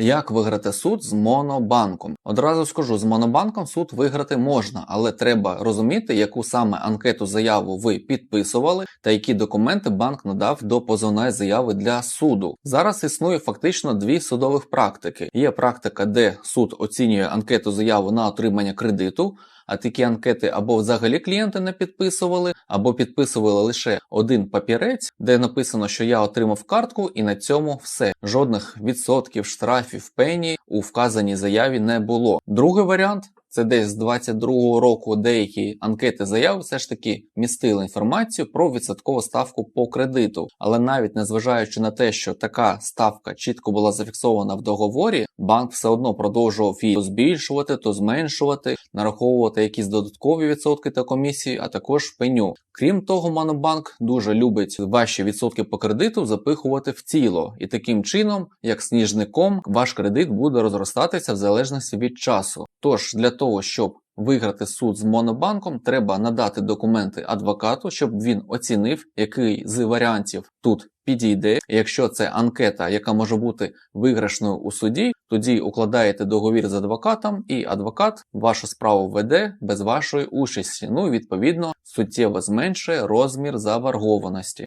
Як виграти суд з монобанком? Одразу скажу, з монобанком суд виграти можна, але треба розуміти, яку саме анкету заяву ви підписували та які документи банк надав до позовної заяви для суду. Зараз існує фактично дві судових практики. Є практика, де суд оцінює анкету заяву на отримання кредиту. А такі анкети або взагалі клієнти не підписували, або підписували лише один папірець, де написано, що я отримав картку, і на цьому все. Жодних відсотків, штрафів, пені у вказаній заяві не було. Другий варіант. Це десь з 22-го року деякі анкети заяв все ж таки містили інформацію про відсоткову ставку по кредиту. Але навіть незважаючи на те, що така ставка чітко була зафіксована в договорі, банк все одно продовжував її то збільшувати, то зменшувати, нараховувати якісь додаткові відсотки та комісії, а також пеню. Крім того, Монобанк дуже любить ваші відсотки по кредиту запихувати в тіло, і таким чином, як сніжником, ваш кредит буде розростатися в залежності від часу. Тож для того, щоб виграти суд з монобанком, треба надати документи адвокату, щоб він оцінив, який з варіантів тут підійде. Якщо це анкета, яка може бути виграшною у суді, тоді укладаєте договір з адвокатом, і адвокат вашу справу веде без вашої участі. Ну відповідно суттєво зменшує розмір заборгованості.